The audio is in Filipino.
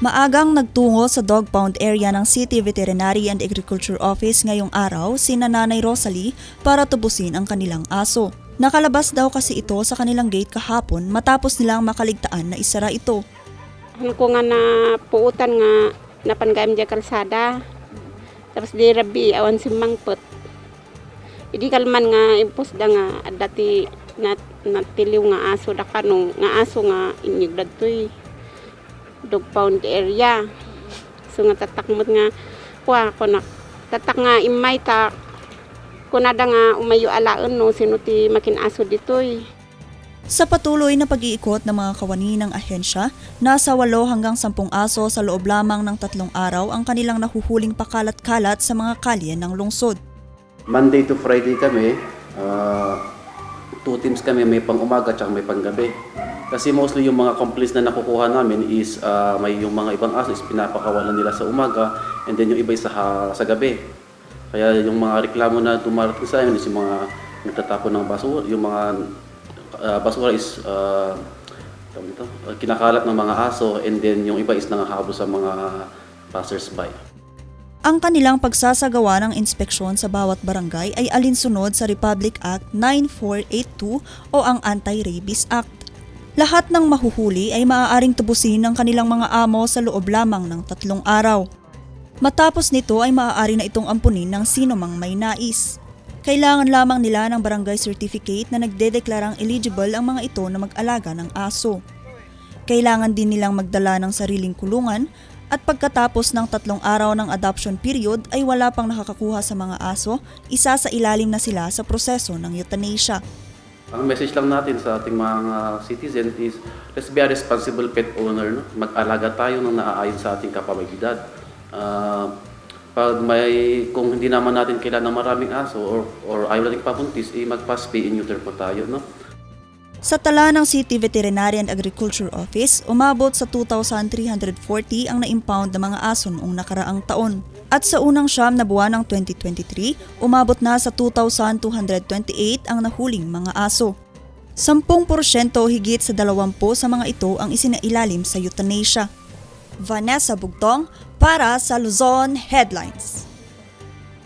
Maagang nagtungo sa dog pound area ng City Veterinary and Agriculture Office ngayong araw si Nanay Rosalie para tubusin ang kanilang aso. Nakalabas daw kasi ito sa kanilang gate kahapon matapos nilang makaligtaan na isara ito. Ano ko nga na puutan nga napanggayam dya kalsada. Tapos di rabi awan si mangpot. Idi kalman nga impos da nga dati nat natiliw nga aso da kano nga aso nga inyog dadtoy dog pound area. So nga tatakmot nga kuha ko na tatak nga imay ta kunada nga umayo alaon no sino ti makinaso ditoy. Sa patuloy na pag-iikot ng mga kawani ng ahensya, nasa 8 hanggang 10 aso sa loob lamang ng tatlong araw ang kanilang nahuhuling pakalat-kalat sa mga kalye ng lungsod. Monday to Friday kami, ah, two teams kami, may pang umaga at may pang gabi. Kasi mostly yung mga complaints na nakukuha namin is ah, may yung mga ibang aso is pinapakawalan nila sa umaga and then yung iba is sa, sa gabi. Kaya yung mga reklamo na dumarating sa amin is yung mga nagtatapon ng basura, yung mga ah, basura is nito, ah, kinakalat ng mga aso and then yung iba is nangahabol sa mga passers-by. Ang kanilang pagsasagawa ng inspeksyon sa bawat barangay ay alinsunod sa Republic Act 9482 o ang Anti-Rabies Act. Lahat ng mahuhuli ay maaaring tubusin ng kanilang mga amo sa loob lamang ng tatlong araw. Matapos nito ay maaari na itong ampunin ng sino mang may nais. Kailangan lamang nila ng barangay certificate na nagdedeklarang eligible ang mga ito na mag-alaga ng aso. Kailangan din nilang magdala ng sariling kulungan at pagkatapos ng tatlong araw ng adoption period ay wala pang nakakakuha sa mga aso, isa sa ilalim na sila sa proseso ng euthanasia. Ang message lang natin sa ating mga citizen is let's be a responsible pet owner. No? Mag-alaga tayo ng naaayon sa ating kapabilidad. Ah, pag may, kung hindi naman natin kailangan ng maraming aso or, or ayaw natin papuntis, eh mag-pass pay and neuter po tayo. No? Sa tala ng City Veterinary and Agriculture Office, umabot sa 2,340 ang na-impound na mga aso noong nakaraang taon. At sa unang siyam na buwan ng 2023, umabot na sa 2,228 ang nahuling mga aso. 10% higit sa 20 sa mga ito ang isinailalim sa euthanasia. Vanessa Bugtong para sa Luzon Headlines.